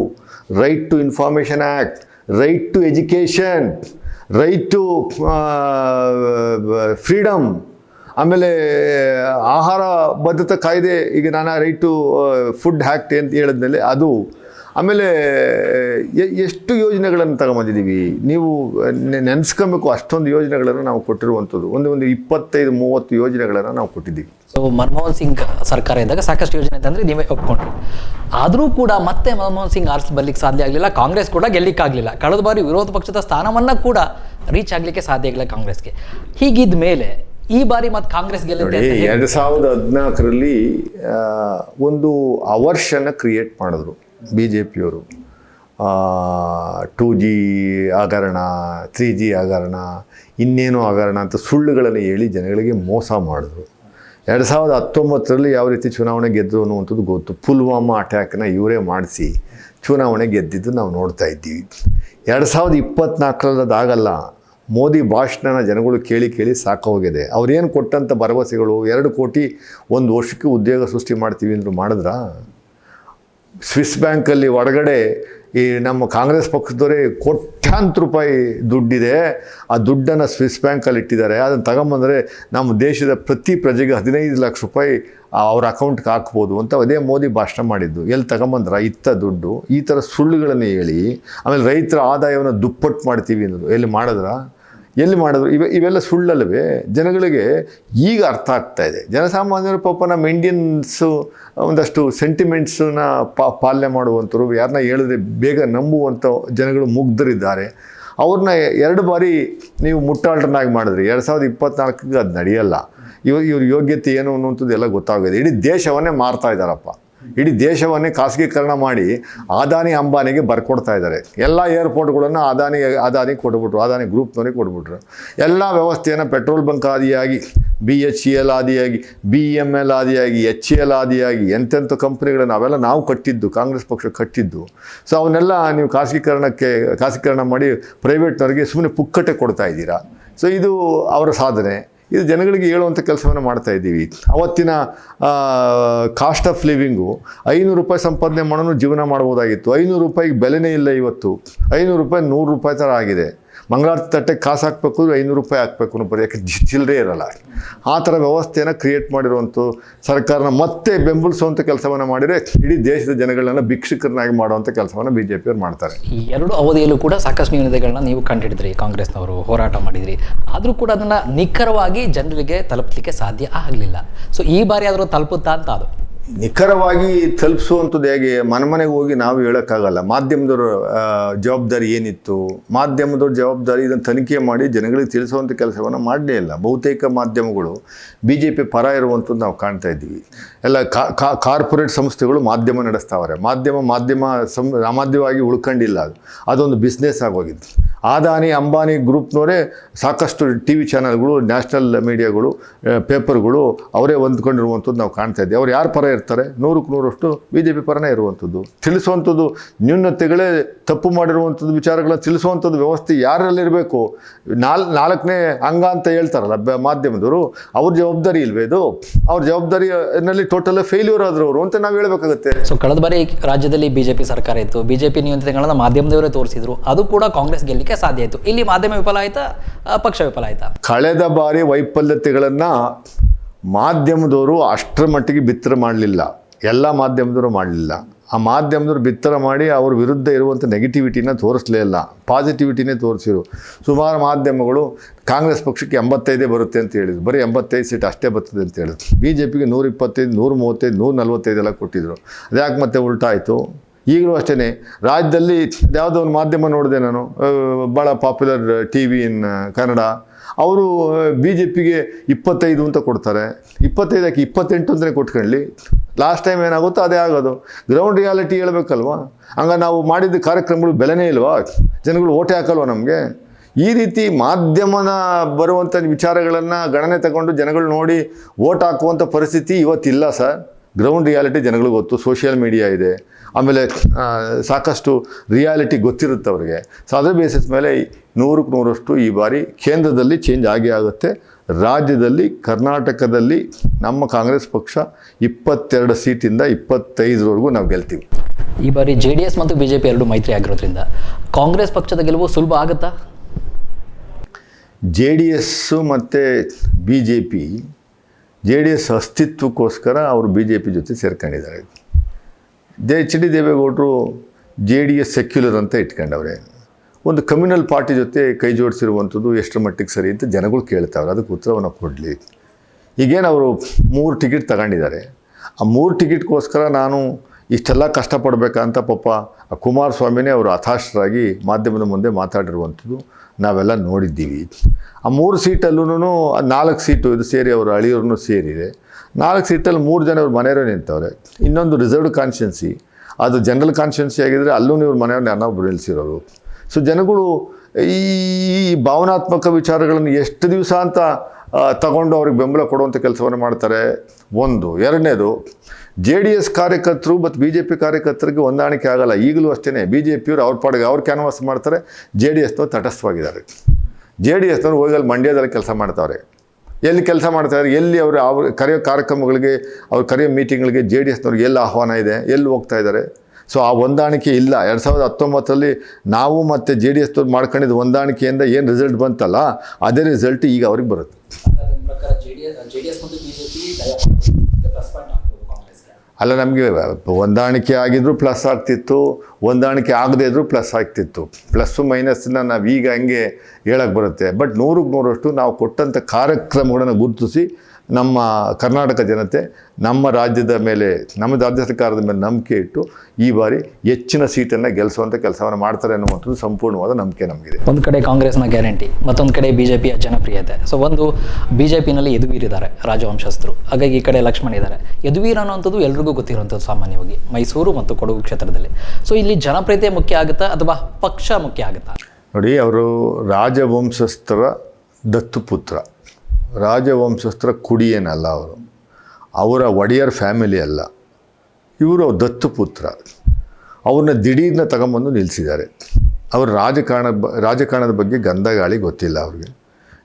Right to information act right to education right to freedom ಆಮೇಲೆ, ಆಹಾರ ಭದ್ರತಾ ಕಾಯ್ದೆ, ಈಗ ನಾನು ರೈಟ್ ಟು ಫುಡ್ ಹ್ಯಾಕ್ಟ್ ಅಂತ ಹೇಳಿದ್ಮೇಲೆ ಅದು, ಆಮೇಲೆ ಎಷ್ಟು ಯೋಜನೆಗಳನ್ನು ತಗೊಂಬಂದಿದ್ದೀವಿ? ನೀವು ನೆನೆಸ್ಕೊಬೇಕು ಅಷ್ಟೊಂದು ಯೋಜನೆಗಳನ್ನು ನಾವು ಕೊಟ್ಟಿರುವಂಥದ್ದು. ಒಂದು ಒಂದು ಇಪ್ಪತ್ತೈದು, ಮೂವತ್ತು ಯೋಜನೆಗಳನ್ನು ನಾವು ಕೊಟ್ಟಿದ್ದೀವಿ. ಸೊ ಮನಮೋಹನ್ ಸಿಂಗ್ ಸರ್ಕಾರ ಇದ್ದಾಗ ಸಾಕಷ್ಟು ಯೋಜನೆ ಅಂತಂದರೆ ನೀವೇ ಒಪ್ಕೊಂಡ್ರಿ. ಆದರೂ ಕೂಡ ಮತ್ತೆ ಮನಮೋಹನ್ ಸಿಂಗ್ ಆರ್ಸ್ ಬರ್ಲಿಕ್ಕೆ ಸಾಧ್ಯ ಆಗಲಿಲ್ಲ, ಕಾಂಗ್ರೆಸ್ ಕೂಡ ಗೆಲ್ಲಿಕ್ಕಾಗಲಿಲ್ಲ ಕಳೆದ ಬಾರಿ ವಿರೋಧ ಪಕ್ಷದ ಸ್ಥಾನವನ್ನ ಕೂಡ ರೀಚ್ ಆಗಲಿಕ್ಕೆ ಸಾಧ್ಯ ಆಗಿಲ್ಲ ಕಾಂಗ್ರೆಸ್ಗೆ. ಹೀಗಿದ್ದ ಮೇಲೆ ಈ ಬಾರಿ ಮತ್ತೆ ಕಾಂಗ್ರೆಸ್ ಗೆಲ್ಲುತ್ತೆ ಎರಡು ಸಾವಿರದ ಹದಿನಾಲ್ಕರಲ್ಲಿ ಒಂದು ಅವರ್ಷನ ಕ್ರಿಯೇಟ್ ಮಾಡಿದ್ರು ಬಿ ಜೆ ಪಿಯವರು ಟೂ ಜಿ ಹಗರಣ ತ್ರೀ ಜಿ ಹಗರಣ ಇನ್ನೇನು ಹಗರಣ ಅಂತ ಸುಳ್ಳುಗಳನ್ನು ಹೇಳಿ ಜನಗಳಿಗೆ ಮೋಸ ಮಾಡಿದ್ರು. ಎರಡು ಸಾವಿರದ ಹತ್ತೊಂಬತ್ತರಲ್ಲಿ ಯಾವ ರೀತಿ ಚುನಾವಣೆ ಗೆದ್ದರು ಅನ್ನುವಂಥದ್ದು ಗೊತ್ತು. ಪುಲ್ವಾಮಾ ಅಟ್ಯಾಕ್ನ ಇವರೇ ಮಾಡಿಸಿ ಚುನಾವಣೆ ಗೆದ್ದಿದ್ದು ನಾವು ನೋಡ್ತಾ ಇದ್ದೀವಿ. ಎರಡು ಸಾವಿರದ ಇಪ್ಪತ್ತ್ನಾಲ್ಕರದಾಗಲ್ಲ ಮೋದಿ ಭಾಷಣನ ಜನಗಳು ಕೇಳಿ ಕೇಳಿ ಸಾಕೋಗಿದೆ ಅವ್ರೇನು ಕೊಟ್ಟಂಥ ಭರವಸೆಗಳು? ಎರಡು ಕೋಟಿ ಒಂದು ವರ್ಷಕ್ಕೆ ಉದ್ಯೋಗ ಸೃಷ್ಟಿ ಮಾಡ್ತೀವಿ ಅಂದರು ಮಾಡಿದ್ರಾ? ಸ್ವಿಸ್ ಬ್ಯಾಂಕಲ್ಲಿ ಒಳಗಡೆ ಈ ನಮ್ಮ ಕಾಂಗ್ರೆಸ್ ಪಕ್ಷದವರೇ ಕೋಟ್ಯಾಂತರ ರೂಪಾಯಿ ದುಡ್ಡಿದೆ. ಆ ದುಡ್ಡನ್ನು ಸ್ವಿಸ್ ಬ್ಯಾಂಕಲ್ಲಿ ಇಟ್ಟಿದ್ದಾರೆ. ಅದನ್ನು ತಗೊಂಬಂದರೆ ನಮ್ಮ ದೇಶದ ಪ್ರತಿ ಪ್ರಜೆಗೆ ಹದಿನೈದು ಲಕ್ಷ ರೂಪಾಯಿ ಅವ್ರ ಅಕೌಂಟ್ಗೆ ಹಾಕ್ಬೋದು ಅಂತ ಅದೇ ಮೋದಿ ಭಾಷಣ ಮಾಡಿದ್ದು. ಎಲ್ಲಿ ತಗೊಂಬಂದ್ರ ಇತ್ತ ದುಡ್ಡು? ಈ ಥರ ಸುಳ್ಳುಗಳನ್ನು ಹೇಳಿ, ಆಮೇಲೆ ರೈತರ ಆದಾಯವನ್ನು ದುಪ್ಪಟ್ಟು ಮಾಡ್ತೀವಿ ಅಂದರು. ಎಲ್ಲಿ ಮಾಡಿದ್ರ? ಎಲ್ಲಿ ಮಾಡಿದ್ರು? ಇವೆ ಇವೆಲ್ಲ ಸುಳ್ಳಲ್ಲವೇ? ಜನಗಳಿಗೆ ಈಗ ಅರ್ಥ ಆಗ್ತಾ ಇದೆ. ಜನಸಾಮಾನ್ಯರು ಪಾಪ ನಮ್ಮ ಇಂಡಿಯನ್ಸು ಒಂದಷ್ಟು ಸೆಂಟಿಮೆಂಟ್ಸನ್ನ ಪಾ ಪಾಲನೆ ಮಾಡುವಂಥವ್ರು ಯಾರನ್ನ ಹೇಳಿದ್ರೆ ಬೇಗ ನಂಬುವಂಥ ಜನಗಳು ಮುಗ್ಧರಿದ್ದಾರೆ. ಅವ್ರನ್ನ ಎರಡು ಬಾರಿ ನೀವು ಮುಟ್ಟಾಳ್ರನ್ನಾಗಿ ಮಾಡಿದ್ರಿ. ಎರಡು ಸಾವಿರದ ಇಪ್ಪತ್ನಾಲ್ಕಿಗೆ ಅದು ನಡೆಯಲ್ಲ. ಇವ್ರ ಇವ್ರ ಯೋಗ್ಯತೆ ಏನು ಅನ್ನುವಂಥದ್ದು ಎಲ್ಲ ಗೊತ್ತಾಗಿದೆ ಇಡೀ ದೇಶವನ್ನೇ ಮಾರ್ತಾ ಇದ್ದಾರಪ್ಪ. ಇಡೀ ದೇಶವನ್ನೇ ಖಾಸಗೀಕರಣ ಮಾಡಿ ಅದಾನಿ ಅಂಬಾನಿಗೆ ಬರ್ಕೊಡ್ತಾ ಇದ್ದಾರೆ. ಎಲ್ಲ ಏರ್ಪೋರ್ಟ್ಗಳನ್ನು ಅದಾನಿ ಅದಾನಿ ಕೊಟ್ಬಿಟ್ರು. ಅದಾನಿ ಗ್ರೂಪ್ನವರಿಗೆ ಕೊಟ್ಬಿಟ್ರು. ಎಲ್ಲ ವ್ಯವಸ್ಥೆಯನ್ನು ಪೆಟ್ರೋಲ್ ಬಂಕ್ ಆದಿಯಾಗಿ ಬಿ ಎಚ್ ಇ ಎಲ್ ಆದಿಯಾಗಿ ಬಿ ಎಂ ಎಲ್ ಆದಿಯಾಗಿ ಎಚ್ ಎಲ್ ಆದಿಯಾಗಿ, ಎಂತೆಂಥ ಕಂಪ್ನಿಗಳನ್ನು ಅವೆಲ್ಲ ನಾವು ಕಟ್ಟಿದ್ದು, ಕಾಂಗ್ರೆಸ್ ಪಕ್ಷ ಕಟ್ಟಿದ್ದು. ಸೊ ಅವನ್ನೆಲ್ಲ ನೀವು ಖಾಸಗೀಕರಣಕ್ಕೆ, ಖಾಸಗೀಕರಣ ಮಾಡಿ ಪ್ರೈವೇಟ್ನವರಿಗೆ ಸುಮ್ಮನೆ ಪುಕ್ಕಟೆ ಕೊಡ್ತಾ ಇದ್ದೀರಾ. ಸೊ ಇದು ಅವರ ಸಾಧನೆ. ಇದು ಜನಗಳಿಗೆ ಹೇಳುವಂಥ ಕೆಲಸವನ್ನು ಮಾಡ್ತಾ ಇದ್ದೀವಿ. ಅವತ್ತಿನ ಕಾಸ್ಟ್ ಆಫ್ ಲಿವಿಂಗು ಐನೂರು ರೂಪಾಯಿ ಸಂಪಾದನೆ ಮಾಡೋನು ಜೀವನ ಮಾಡ್ಬೋದಾಗಿತ್ತು. ಐನೂರು ರೂಪಾಯಿಗೆ ಬೆಲೆನೇ ಇಲ್ಲ ಇವತ್ತು. ಐನೂರು ರೂಪಾಯಿ ನೂರು ರೂಪಾಯಿ ಥರ ಆಗಿದೆ. ಮಂಗಳಾರತಿ ತಟ್ಟೆಗೆ ಕಾಸು ಹಾಕಬೇಕು ಅಂದರೆ ಐನೂರು ರೂಪಾಯಿ ಹಾಕಬೇಕು ಬರೀ ಯಾಕೆ ಚಿಲ್ಲರೆ ಇರಲ್ಲ. ಆ ಥರ ವ್ಯವಸ್ಥೆಯನ್ನು ಕ್ರಿಯೇಟ್ ಮಾಡಿರುವಂಥ ಸರ್ಕಾರನ ಮತ್ತೆ ಬೆಂಬಲಿಸುವಂಥ ಕೆಲಸವನ್ನು ಮಾಡಿದರೆ ಇಡೀ ದೇಶದ ಜನಗಳನ್ನ ಭಿಕ್ಷುಕರನ್ನಾಗಿ ಮಾಡುವಂಥ ಕೆಲಸವನ್ನು ಬಿ ಜೆ ಪಿಯವರು ಮಾಡ್ತಾರೆ. ಈ ಎರಡು ಅವಧಿಯಲ್ಲೂ ಕೂಡ ಸಾಕಷ್ಟು ನ್ಯೂನತೆಗಳನ್ನ ನೀವು ಕಂಡುಹಿಡಿದ್ರಿ ಕಾಂಗ್ರೆಸ್ನವರು ಹೋರಾಟ ಮಾಡಿದ್ರಿ. ಆದರೂ ಕೂಡ ಅದನ್ನು ನಿಖರವಾಗಿ ಜನರಿಗೆ ತಲುಪಲಿಕ್ಕೆ ಸಾಧ್ಯ ಆಗಲಿಲ್ಲ. ಸೊ ಈ ಬಾರಿ ಆದರೂ ತಲುಪುತ್ತಾ ಅಂತ ಅದು? ನಿಖರವಾಗಿ ತಲುಪಿಸುವಂಥದ್ದು ಹೇಗೆ? ಮನೆಮನೆಗೆ ಹೋಗಿ ನಾವು ಹೇಳೋಕ್ಕಾಗಲ್ಲ. ಮಾಧ್ಯಮದವ್ರ ಜವಾಬ್ದಾರಿ ಏನಿತ್ತು? ಮಾಧ್ಯಮದವ್ರ ಜವಾಬ್ದಾರಿ ಇದನ್ನು ತನಿಖೆ ಮಾಡಿ ಜನಗಳಿಗೆ ತಿಳಿಸುವಂಥ ಕೆಲಸವನ್ನು ಮಾಡಲೇ ಇಲ್ಲ. ಬಹುತೇಕ ಮಾಧ್ಯಮಗಳು ಬಿ ಜೆ ಪಿ ಪರ ಇರುವಂಥದ್ದು ನಾವು ಕಾಣ್ತಾ ಇದ್ದೀವಿ. ಎಲ್ಲ ಕಾರ್ಪೊರೇಟ್ ಸಂಸ್ಥೆಗಳು ಮಾಧ್ಯಮ ನಡೆಸ್ತಾವ್ರೆ. ಮಾಧ್ಯಮ ಮಾಧ್ಯಮ ಸಂ, ಅಮಾಧ್ಯವಾಗಿ ಉಳ್ಕೊಂಡಿಲ್ಲ. ಅದು ಅದೊಂದು ಬಿಸ್ನೆಸ್ ಆಗೋಗಿತ್ತು. ಆದಾನಿ, ಅಂಬಾನಿ ಗ್ರೂಪ್ನವರೇ ಸಾಕಷ್ಟು ಟಿ ವಿ ಚಾನಲ್ಗಳು, ನ್ಯಾಷನಲ್ ಮೀಡಿಯಾಗಳು ಪೇಪರ್ಗಳು ಅವರೇ ಹೊಂದ್ಕೊಂಡಿರುವಂಥದ್ದು ನಾವು ಕಾಣ್ತಾ ಇದ್ದೀವಿ. ಅವ್ರು ಯಾರ ಪರ ಇರ್ತಾರೆ? ನೂರಕ್ಕೆ ನೂರಷ್ಟು ಬಿ ಜೆ ಪಿ ಪರನೇ ಇರುವಂಥದ್ದು. ತಿಳಿಸುವಂಥದ್ದು, ನ್ಯೂನತೆಗಳೇ ತಪ್ಪು ಮಾಡಿರುವಂಥದ್ದು ವಿಚಾರಗಳನ್ನ ತಿಳಿಸುವಂಥದ್ದು ವ್ಯವಸ್ಥೆ ಯಾರಲ್ಲಿರಬೇಕು? ನಾಲ್, ನಾಲ್ಕನೇ ಅಂಗ ಅಂತ ಹೇಳ್ತಾರಲ್ಲ ಬ- ಮಾಧ್ಯಮದವರು, ಅವ್ರ ಜವಾಬ್ದಾರಿ ಇಲ್ವೇ ಇದು? ಅವ್ರ ಜವಾಬ್ದಾರಿನಲ್ಲಿ ಟೋಟಲ್ ಫೇಲ್ಯೂರ್ ಆದ್ರವರು ಅವರು ಅಂತ ನಾವು ಹೇಳಬೇಕಾಗುತ್ತೆ. ಸೊ ಕಳೆದ ಬಾರಿ ರಾಜ್ಯದಲ್ಲಿ ಬಿಜೆಪಿ ಸರ್ಕಾರ ಇತ್ತು. ಬಿಜೆಪಿ ನ್ಯೂನತೆಗಳನ್ನ ಮಾಧ್ಯಮದವರೇ ತೋರಿಸಿದ್ರು. ಅದು ಕೂಡ ಕಾಂಗ್ರೆಸ್ ಗೆಲ್ಲಲಿಕ್ಕೆ ಸಾಧ್ಯ ಆಯಿತು. ಇಲ್ಲಿ ಮಾಧ್ಯಮ ವಿಫಲ ಆಯ್ತಾ ಪಕ್ಷ ವಿಫಲ ಆಯ್ತಾ ಕಳೆದ ಬಾರಿ ವೈಫಲ್ಯತೆಗಳನ್ನು ಮಾಧ್ಯಮದವರು ಅಷ್ಟರ ಮಟ್ಟಿಗೆ ಬಿತ್ತರ ಮಾಡಲಿಲ್ಲ. ಎಲ್ಲ ಮಾಧ್ಯಮದವರು ಮಾಡಲಿಲ್ಲ. ಆ ಮಾಧ್ಯಮದವರು ಬಿತ್ತರ ಮಾಡಿ ಅವ್ರ ವಿರುದ್ಧ ಇರುವಂಥ ನೆಗೆಟಿವಿಟಿನ ತೋರಿಸಲೇ ಇಲ್ಲ. ಪಾಸಿಟಿವಿಟಿನೇ ತೋರಿಸಿರು. ಸುಮಾರು ಮಾಧ್ಯಮಗಳು ಕಾಂಗ್ರೆಸ್ ಪಕ್ಷಕ್ಕೆ ಎಂಬತ್ತೈದೇ ಬರುತ್ತೆ ಅಂತ ಹೇಳಿದ್ರು. ಬರೀ ಎಂಬತ್ತೈದು ಸೀಟ್ ಅಷ್ಟೇ ಬರ್ತದೆ ಅಂತ ಹೇಳಿದ್ರು. ಬಿ ಜೆ ಪಿಗೆ ನೂರ ಇಪ್ಪತ್ತೈದು ನೂರ ಮೂವತ್ತೈದು ನೂರ ನಲ್ವತ್ತೈದೆಲ್ಲ ಕೊಟ್ಟಿದ್ರು. ಅದ್ಯಾಕೆ ಮತ್ತೆ ಉಲ್ಟಾ ಆಯಿತು ಈಗಲೂ ಅಷ್ಟೇ ರಾಜ್ಯದಲ್ಲಿ ಯಾವುದೋ ಒಂದು ಮಾಧ್ಯಮ ನೋಡಿದೆ ನಾನು. ಭಾಳ popular T V in Kannada. ಅವರು ಬಿ ಜೆ ಪಿಗೆ ಇಪ್ಪತ್ತೈದು ಅಂತ ಕೊಡ್ತಾರೆ. ಇಪ್ಪತ್ತೈದಕ್ಕೆ ಇಪ್ಪತ್ತೆಂಟು ಅಂತಲೇ ಕೊಟ್ಕೊಳ್ಳಿ. ಲಾಸ್ಟ್ ಟೈಮ್ ಏನಾಗುತ್ತೋ ಅದೇ ಆಗೋದು. ಗ್ರೌಂಡ್ ರಿಯಾಲಿಟಿ ಹೇಳ್ಬೇಕಲ್ವಾ? ಹಂಗ ನಾವು ಮಾಡಿದ ಕಾರ್ಯಕ್ರಮಗಳು ಬೆಲೆನೇ ಇಲ್ವಾ? ಜನಗಳು ಓಟೆ ಹಾಕಲ್ವಾ ನಮಗೆ? ಈ ರೀತಿ ಮಾಧ್ಯಮನ ಬರುವಂಥ ವಿಚಾರಗಳನ್ನು ಗಣನೆ ತಗೊಂಡು ಜನಗಳು ನೋಡಿ ಓಟ್ ಹಾಕುವಂಥ ಪರಿಸ್ಥಿತಿ ಇವತ್ತಿಲ್ಲ ಸರ್. ಗ್ರೌಂಡ್ ರಿಯಾಲಿಟಿ ಜನಗಳಿಗೆ ಗೊತ್ತು ಸೋಷಿಯಲ್ ಮೀಡಿಯಾ ಇದೆ. ಆಮೇಲೆ ಸಾಕಷ್ಟು ರಿಯಾಲಿಟಿ ಗೊತ್ತಿರುತ್ತೆ ಅವರಿಗೆ. ಸೊ ಅದರ ಬೇಸಿಸ್ ಮೇಲೆ ನೂರಕ್ಕೆ ನೂರಷ್ಟು ಈ ಬಾರಿ ಕೇಂದ್ರದಲ್ಲಿ ಚೇಂಜ್ ಆಗೇ ಆಗುತ್ತೆ. ರಾಜ್ಯದಲ್ಲಿ ಕರ್ನಾಟಕದಲ್ಲಿ ನಮ್ಮ ಕಾಂಗ್ರೆಸ್ ಪಕ್ಷ ಇಪ್ಪತ್ತೆರಡು ಸೀಟಿಂದ ಇಪ್ಪತ್ತೈದರವರೆಗೂ ನಾವು ಗೆಲ್ತೀವಿ. ಈ ಬಾರಿ ಜೆ ಡಿ ಎಸ್ ಮತ್ತು ಪಿ ಎರಡು ಮೈತ್ರಿ ಆಗಿರೋದ್ರಿಂದ ಕಾಂಗ್ರೆಸ್ ಪಕ್ಷದ ಗೆಲುವು ಸುಲಭ ಆಗುತ್ತಾ? ಜೆ ಡಿ ಎಸ್ಸು ಮತ್ತು B J P J D S ಅಸ್ತಿತ್ವಕ್ಕೋಸ್ಕರ ಅವರು ಬಿ ಜೆ ಪಿ ಜೊತೆ ಸೇರ್ಕೊಂಡಿದ್ದಾರೆ. ದೇ ಎಚ್ ಡಿ ದೇವೇಗೌಡರು ಜೆ ಡಿ ಎಸ್ ಸೆಕ್ಯುಲರ್ ಅಂತ ಇಟ್ಕೊಂಡವ್ರೆ. ಒಂದು ಕಮ್ಯುನಲ್ ಪಾರ್ಟಿ ಜೊತೆ ಕೈ ಜೋಡಿಸಿರುವಂಥದ್ದು ಎಷ್ಟರ ಮಟ್ಟಿಗೆ ಸರಿ ಅಂತ ಜನಗಳು ಕೇಳ್ತಾವ್ರೆ. ಅದಕ್ಕೆ ಉತ್ತರವನ್ನು ಕೊಡಲಿ. ಈಗೇನು ಅವರು ಮೂರು ಟಿಕೆಟ್ ತಗೊಂಡಿದ್ದಾರೆ. ಆ ಮೂರು ಟಿಕೆಟ್ಗೋಸ್ಕರ ನಾನು ಇಷ್ಟೆಲ್ಲ ಕಷ್ಟಪಡಬೇಕಂತ ಪಾಪ ಕುಮಾರಸ್ವಾಮಿನೇ ಅವರು ಹತಾಶರಾಗಿ ಮಾಧ್ಯಮದ ಮುಂದೆ ಮಾತಾಡಿರುವಂಥದ್ದು. ನಾವೆಲ್ಲ ನೋಡಿದ್ದೀವಿ. ಆ ಮೂರು ಸೀಟಲ್ಲೂ ನಾಲ್ಕು ಸೀಟು ಇದು ಸೇರಿ ಅವರು ಅಳಿಯೋರು ಸೇರಿದೆ. ನಾಲ್ಕು ಸೀಟಲ್ಲಿ ಮೂರು ಜನ ಅವ್ರ ಮನೆಯವರೇ ನಿಂತವ್ರೆ. ಇನ್ನೊಂದು ರಿಸರ್ವ್ಡ್ ಕಾನ್ಸ್ಟಿಟ್ಯೂನ್ಸಿ ಅದು ಜನರಲ್ ಕಾನ್ಸ್ಟಿಟ್ಯೂನ್ಸಿ ಆಗಿದ್ರೆ ಅಲ್ಲೂ ಇವ್ರ ಮನೆಯವ್ರನ್ನ ಯಾರನ್ನೊಬ್ರು ನಿಲ್ಲಿಸಿರೋರು. ಸೊ ಜನಗಳು ಈ ಭಾವನಾತ್ಮಕ ವಿಚಾರಗಳನ್ನು ಎಷ್ಟು ದಿವಸ ಅಂತ ತಗೊಂಡು ಅವ್ರಿಗೆ ಬೆಂಬಲ ಕೊಡುವಂಥ ಕೆಲಸವನ್ನು ಮಾಡ್ತಾರೆ? ಒಂದು. ಎರಡನೇದು ಜೆ ಡಿ ಎಸ್ ಕಾರ್ಯಕರ್ತರು ಮತ್ತು ಬಿ ಜೆ ಪಿ ಕಾರ್ಯಕರ್ತರಿಗೆ ಹೊಂದಾಣಿಕೆ ಆಗಲ್ಲ. ಈಗಲೂ ಅಷ್ಟೇ ಬಿ ಜೆ ಪಿಯವರು ಅವ್ರ ಪಾಡಿಗೆ ಅವ್ರು ಕ್ಯಾನ್ವಾಸ್ ಮಾಡ್ತಾರೆ. ಜೆ ಡಿ ಎಸ್ನವ್ರು ತಟಸ್ಥವಾಗಿದ್ದಾರೆ. ಜೆ ಡಿ ಎಸ್ನವ್ರು ಹೋಗಿ ಮಂಡ್ಯದಲ್ಲಿ ಕೆಲಸ ಮಾಡ್ತಾವ್ರೆ. ಎಲ್ಲಿ ಕೆಲಸ ಮಾಡ್ತಾರೆ ಎಲ್ಲಿ ಅವರು ಅವ್ರ ಕರೆಯೋ ಕಾರ್ಯಕ್ರಮಗಳಿಗೆ, ಅವ್ರು ಕರೆಯೋ ಮೀಟಿಂಗ್ಗಳಿಗೆ ಜೆ ಡಿ ಎಸ್ನವ್ರಿಗೆ ಎಲ್ಲಿ ಆಹ್ವಾನ ಇದೆ? ಎಲ್ಲಿ ಹೋಗ್ತಾ ಇದ್ದಾರೆ? ಸೊ ಆ ಹೊಂದಾಣಿಕೆ ಇಲ್ಲ. ಎರಡು ಸಾವಿರದ ಹತ್ತೊಂಬತ್ತರಲ್ಲಿ ನಾವು ಮತ್ತು ಜೆ ಡಿ ಎಸ್ನವ್ರು ಮಾಡ್ಕೊಂಡಿದ್ದು ಹೊಂದಾಣಿಕೆಯಿಂದ ಏನು ರಿಸಲ್ಟ್ ಬಂತಲ್ಲ, ಅದೇ ರಿಸಲ್ಟ್ ಈಗ ಅವ್ರಿಗೆ ಬರುತ್ತೆ. ಅಲ್ಲ, ನಮಗೆ ಹೊಂದಾಣಿಕೆ ಆಗಿದ್ರು ಪ್ಲಸ್ ಆಗ್ತಿತ್ತು, ಹೊಂದಾಣಿಕೆ ಆಗದೇ ಇದ್ದರೂ ಪ್ಲಸ್ ಆಗ್ತಿತ್ತು. ಪ್ಲಸ್ಸು ಮೈನಸ್ನ ನಾವು ಈಗ ಹಂಗೆ ಹೇಳಕ್ಕೆ ಬರುತ್ತೆ. ಬಟ್ ನೂರಕ್ಕೆ ನೂರಷ್ಟು ನಾವು ಕೊಟ್ಟಂಥ ಕಾರ್ಯಕ್ರಮಗಳನ್ನು ಗುರುತಿಸಿ ನಮ್ಮ ಕರ್ನಾಟಕ ಜನತೆ ನಮ್ಮ ರಾಜ್ಯದ ಮೇಲೆ ನಮ್ಮ ರಾಜ್ಯ ಸರ್ಕಾರದ ಮೇಲೆ ನಂಬಿಕೆ ಇಟ್ಟು ಈ ಬಾರಿ ಹೆಚ್ಚಿನ ಸೀಟನ್ನು ಗೆಲ್ಲಿಸುವಂಥ ಕೆಲಸವನ್ನು ಮಾಡ್ತಾರೆ ಅನ್ನುವಂಥದ್ದು ಸಂಪೂರ್ಣವಾದ ನಂಬಿಕೆ ನಮಗಿದೆ. ಒಂದು ಕಡೆ ಕಾಂಗ್ರೆಸ್ನ ಗ್ಯಾರಂಟಿ ಮತ್ತೊಂದು ಕಡೆ ಬಿಜೆಪಿಯ ಜನಪ್ರಿಯತೆ. ಸೊ ಒಂದು ಬಿಜೆಪಿನಲ್ಲಿ ಯದುವೀರ್ ಇದ್ದಾರೆ ರಾಜವಂಶಸ್ಥರು. ಹಾಗಾಗಿ ಈ ಕಡೆ ಲಕ್ಷ್ಮಣ್ ಇದ್ದಾರೆ. ಯದುವೀರ್ ಅನ್ನುವಂಥದ್ದು ಎಲ್ರಿಗೂ ಗೊತ್ತಿರುವಂಥದ್ದು ಸಾಮಾನ್ಯವಾಗಿ ಮೈಸೂರು ಮತ್ತು ಕೊಡಗು ಕ್ಷೇತ್ರದಲ್ಲಿ. ಸೊ ಇಲ್ಲಿ ಜನಪ್ರಿಯತೆ ಮುಖ್ಯ ಆಗುತ್ತಾ ಅಥವಾ ಪಕ್ಷ ಮುಖ್ಯ ಆಗುತ್ತಾ? ನೋಡಿ ಅವರು ರಾಜವಂಶಸ್ಥರ ದತ್ತುಪುತ್ರ. ರಾಜವಂಶಸ್ಥರ ಕುಡಿಯೇನಲ್ಲ ಅವರು. ಅವರ ಒಡೆಯರ್ ಫ್ಯಾಮಿಲಿ ಅಲ್ಲ. ಇವರು ದತ್ತುಪುತ್ರ ಅವ್ರನ್ನ ದಿಢೀರ್ನ ತಗೊಂಬಂದು ನಿಲ್ಲಿಸಿದ್ದಾರೆ ಅವ್ರ ರಾಜಕಾರಣ ಬ, ರಾಜಕಾರಣದ ಬಗ್ಗೆ ಗಂಧಗಾಳಿ ಗೊತ್ತಿಲ್ಲ ಅವ್ರಿಗೆ.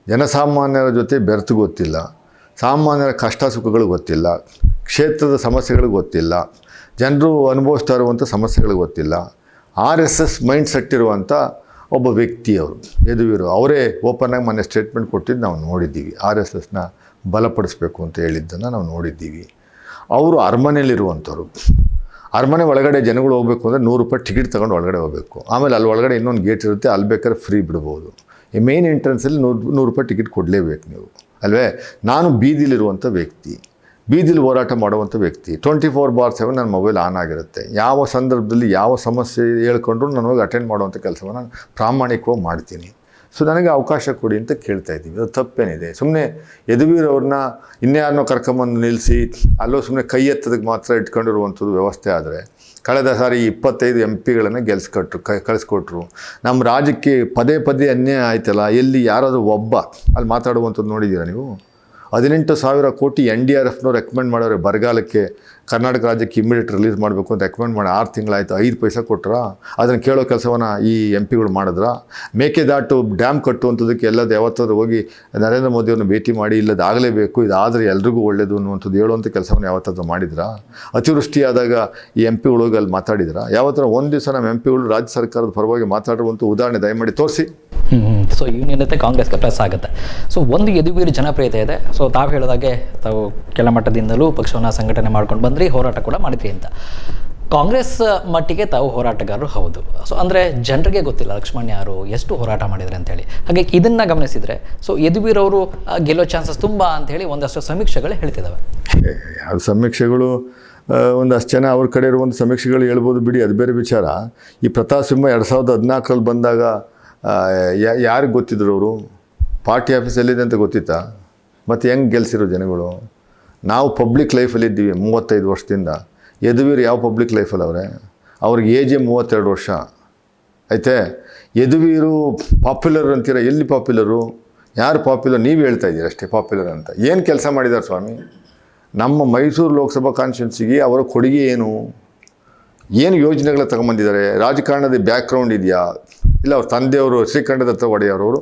ಜನಸಾಮಾನ್ಯರ ಜೊತೆ ಬೆರೆತು ಗೊತ್ತಿಲ್ಲ. ಸಾಮಾನ್ಯರ ಕಷ್ಟ ಸುಖಗಳು ಗೊತ್ತಿಲ್ಲ. ಕ್ಷೇತ್ರದ ಸಮಸ್ಯೆಗಳು ಗೊತ್ತಿಲ್ಲ. ಜನರು ಅನುಭವಿಸ್ತಾ ಇರುವಂಥ ಸಮಸ್ಯೆಗಳು ಗೊತ್ತಿಲ್ಲ. R S S mind set ಇರುವಂಥ ಒಬ್ಬ ವ್ಯಕ್ತಿ ಅವರು, ಯದುವೀರು, ಅವರೇ ಓಪನ್ನಾಗಿ ಮೊನ್ನೆ ಸ್ಟೇಟ್ಮೆಂಟ್ ಕೊಟ್ಟಿದ್ದು ನಾವು ನೋಡಿದ್ದೀವಿ. ಆರ್ ಎಸ್ ಎಸ್ನ ಬಲಪಡಿಸ್ಬೇಕು ಅಂತ ಹೇಳಿದ್ದನ್ನು ನಾವು ನೋಡಿದ್ದೀವಿ. ಅವರು ಅರಮನೆಯಲ್ಲಿರುವಂಥವ್ರು. ಅರಮನೆ ಒಳಗಡೆ ಜನಗಳು ಹೋಗಬೇಕು ಅಂದರೆ ನೂರು ರೂಪಾಯಿ ಟಿಕೆಟ್ ತೊಗೊಂಡು ಒಳಗಡೆ ಹೋಗಬೇಕು. ಆಮೇಲೆ ಅಲ್ಲಿ ಒಳಗಡೆ ಇನ್ನೊಂದು ಗೇಟ್ ಇರುತ್ತೆ, ಅಲ್ಲಿ ಬೇಕಾದ್ರೆ ಫ್ರೀ ಬಿಡ್ಬೋದು. ಈ ಮೇಯ್ನ್ ಎಂಟ್ರೆನ್ಸಲ್ಲಿ ನೂರು ನೂರು ರೂಪಾಯಿ ಟಿಕೆಟ್ ಕೊಡಲೇಬೇಕು ನೀವು. ಅಲ್ವೇ? ನಾನು ಬೀದಿಲಿರುವಂಥ ವ್ಯಕ್ತಿ. ಬೀದಿಲಿ ಹೋರಾಟ ಮಾಡುವಂಥ ವ್ಯಕ್ತಿ. ಟ್ವೆಂಟಿ ಫೋರ್ ಬಾರ್ ಸೆವೆನ್ ನನ್ನ ಮೊಬೈಲ್ ಆನ್ ಆಗಿರುತ್ತೆ. ಯಾವ ಸಂದರ್ಭದಲ್ಲಿ ಯಾವ ಸಮಸ್ಯೆ ಹೇಳ್ಕೊಂಡ್ರು ನಾನು ಅಟೆಂಡ್ ಮಾಡುವಂಥ ಕೆಲಸವನ್ನು ನಾನು ಪ್ರಾಮಾಣಿಕವಾಗಿ ಮಾಡ್ತೀನಿ. ಸೊ ನನಗೆ ಅವಕಾಶ ಕೊಡಿ ಅಂತ ಕೇಳ್ತಾ ಇದ್ದೀವಿ ಅದು ತಪ್ಪೇನಿದೆ. ಸುಮ್ಮನೆ ಯದುವೀರವ್ರನ್ನ ಇನ್ಯಾರನ್ನೋ ಕರ್ಕೊಂಬಂದು ನಿಲ್ಲಿಸಿ, ಅಲ್ಲೋ ಸುಮ್ಮನೆ ಕೈ ಎತ್ತದಕ್ಕೆ ಮಾತ್ರ ಇಟ್ಕೊಂಡಿರುವಂಥದ್ದು ವ್ಯವಸ್ಥೆ ಆದರೆ, ಕಳೆದ ಸಾರಿ ಇಪ್ಪತ್ತೈದು ಎಂ ಪಿಗಳನ್ನು ಗೆಲ್ಸ್ಕೊಟ್ರು, ಕ, ಕಳಿಸ್ಕೊಟ್ರು. ನಮ್ಮ ರಾಜ್ಯಕ್ಕೆ ಪದೇ ಪದೇ ಅನ್ಯಾಯ ಆಯ್ತಲ್ಲ, ಎಲ್ಲಿ ಯಾರಾದರೂ ಒಬ್ಬ, ಅಲ್ಲಿ ಮಾತಾಡುವಂಥದ್ದು ನೋಡಿದ್ದೀರಾ ನೀವು? ಹದಿನೆಂಟು ಸಾವಿರ ಕೋಟಿ ಎನ್ ಡಿ ಆರ್ ಎಫ್ನ ರೆಕಮೆಂಡ್ ಮಾಡೋರೆ ಬರಗಾಲಕ್ಕೆ. ಕರ್ನಾಟಕ ರಾಜ್ಯಕ್ಕೆ ಇಮಿಡಿಯೇಟ್ ರಿಲೀಸ್ ಮಾಡಬೇಕು ಅಂತ ರೆಕಮೆಂಡ್ ಮಾಡಿ ಆರು ತಿಂಗಳಾಯಿತು, ಐದು ಪೈಸೆ ಕೊಟ್ರಾ? ಅದನ್ನು ಕೇಳೋ ಕೆಲಸವನ್ನು ಈ ಎಂ ಪಿಗಳು ಮಾಡಿದ್ರ? ಮೇಕೆದಾಟು ಡ್ಯಾಮ್ ಕಟ್ಟುವಂಥದ್ದಕ್ಕೆ ಎಲ್ಲದು ಯಾವತ್ತಾದ್ರೂ ಹೋಗಿ ನರೇಂದ್ರ ಮೋದಿಯವ್ರನ್ನ ಭೇಟಿ ಮಾಡಿ ಇಲ್ಲದಾಗಲೇಬೇಕು ಇದಾದರೆ ಎಲ್ರಿಗೂ ಒಳ್ಳೆಯದು ಅನ್ನುವಂಥದ್ದು ಹೇಳುವಂಥ ಕೆಲಸವನ್ನು ಯಾವತ್ತಾದ್ರೂ ಮಾಡಿದ್ರ? ಅತಿವೃಷ್ಟಿಯಾದಾಗ ಈ ಎಂ ಪಿಗಳು ಹೋಗಿ ಅಲ್ಲಿ ಮಾತಾಡಿದ್ರ? ಯಾವತ್ತರ ಒಂದು ದಿವಸ ನಮ್ಮ ಎಂ ಪಿಗಳು ರಾಜ್ಯ ಸರ್ಕಾರದ ಪರವಾಗಿ ಮಾತಾಡುವಂಥ ಉದಾಹರಣೆ ದಯಮಾಡಿ ತೋರಿಸಿ. ಸೊ ಯೂನಿಯನ್ತೆ ಕಾಂಗ್ರೆಸ್ಗೆ ಪ್ಲಸ್ ಆಗುತ್ತೆ. ಸೊ ಒಂದು ಯದುವೀರ್ ಜನಪ್ರಿಯತೆ ಇದೆ. ಸೊ ತಾವು ಹೇಳಿದಾಗೆ ತಾವು ಕೆಳಮಟ್ಟದಿಂದಲೂ ಪಕ್ಷವನ್ನು ಸಂಘಟನೆ ಮಾಡ್ಕೊಂಡು ಬಂದ್ರಿ, ಹೋರಾಟ ಕೂಡ ಮಾಡಿದ್ರಿ ಅಂತ. ಕಾಂಗ್ರೆಸ್ ಮಟ್ಟಿಗೆ ತಾವು ಹೋರಾಟಗಾರರು ಹೌದು. ಸೊ ಅಂದರೆ ಜನರಿಗೆ ಗೊತ್ತಿಲ್ಲ ಲಕ್ಷ್ಮಣ್ ಯಾರು, ಎಷ್ಟು ಹೋರಾಟ ಮಾಡಿದ್ರೆ ಅಂತೇಳಿ ಹಾಗೆ ಇದನ್ನು ಗಮನಿಸಿದರೆ ಸೊ ಯದುವೀರ್ ಅವರು ಗೆಲ್ಲೋ ಚಾನ್ಸಸ್ ತುಂಬ ಅಂತೇಳಿ ಒಂದಷ್ಟು ಸಮೀಕ್ಷೆಗಳು ಹೇಳ್ತಿದ್ದಾವೆ ಯಾವ ಸಮೀಕ್ಷೆಗಳು? ಒಂದಷ್ಟು ಜನ ಅವ್ರ ಕಡೆ ಇರುವಂಥ ಸಮೀಕ್ಷೆಗಳು ಹೇಳ್ಬೋದು ಬಿಡಿ, ಅದು ಬೇರೆ ವಿಚಾರ. ಈ ಪ್ರತಾಪ್ ಸಿಂಹ ಎರಡು ಸಾವಿರದ ಹದಿನಾಲ್ಕರಲ್ಲಿ ಬಂದಾಗ ಯಾರಿಗೆ ಗೊತ್ತಿದ್ರು ಅವರು? ಪಾರ್ಟಿ ಆಫೀಸ್ ಎಲ್ಲಿದೆ ಅಂತ ಗೊತ್ತಿತ್ತಾ? ಮತ್ತು ಹೆಂಗೆ ಗೆಲ್ಸಿರೋ ಜನಗಳು? ನಾವು ಪಬ್ಲಿಕ್ ಲೈಫಲ್ಲಿದ್ದೀವಿ ಮೂವತ್ತೈದು ವರ್ಷದಿಂದ. ಯದುವೀರ್ ಯಾವ ಪಬ್ಲಿಕ್ ಲೈಫಲ್ಲಿ ಅವರೇ? ಅವ್ರಿಗೆ ಏಜೇ ಮೂವತ್ತೆರಡು ವರ್ಷ. ಐತೆ ಯದುವೀರು ಪಾಪ್ಯುಲರ್ ಅಂತೀರ? ಎಲ್ಲಿ ಪಾಪ್ಯುಲರು? ಯಾರು ಪಾಪ್ಯುಲರ್? ನೀವು ಹೇಳ್ತಾ ಇದ್ದೀರ ಅಷ್ಟೇ ಪಾಪ್ಯುಲರ್ ಅಂತ. ಏನು ಕೆಲಸ ಮಾಡಿದ್ದಾರೆ ಸ್ವಾಮಿ? ನಮ್ಮ ಮೈಸೂರು ಲೋಕಸಭಾ ಕಾನ್ಸ್ಟಿಟ್ಯೂನ್ಸಿಗೆ ಅವರ ಕೊಡುಗೆ ಏನು? ಏನು ಯೋಜನೆಗಳ ತಗೊಂಬಂದಿದ್ದಾರೆ? ರಾಜಕಾರಣದ ಬ್ಯಾಕ್ಗ್ರೌಂಡ್ ಇದೆಯಾ? ಇಲ್ಲ, ಅವ್ರ ತಂದೆಯವರು ಶ್ರೀಕಂಠದತ್ತ ಒಡೆಯರವರು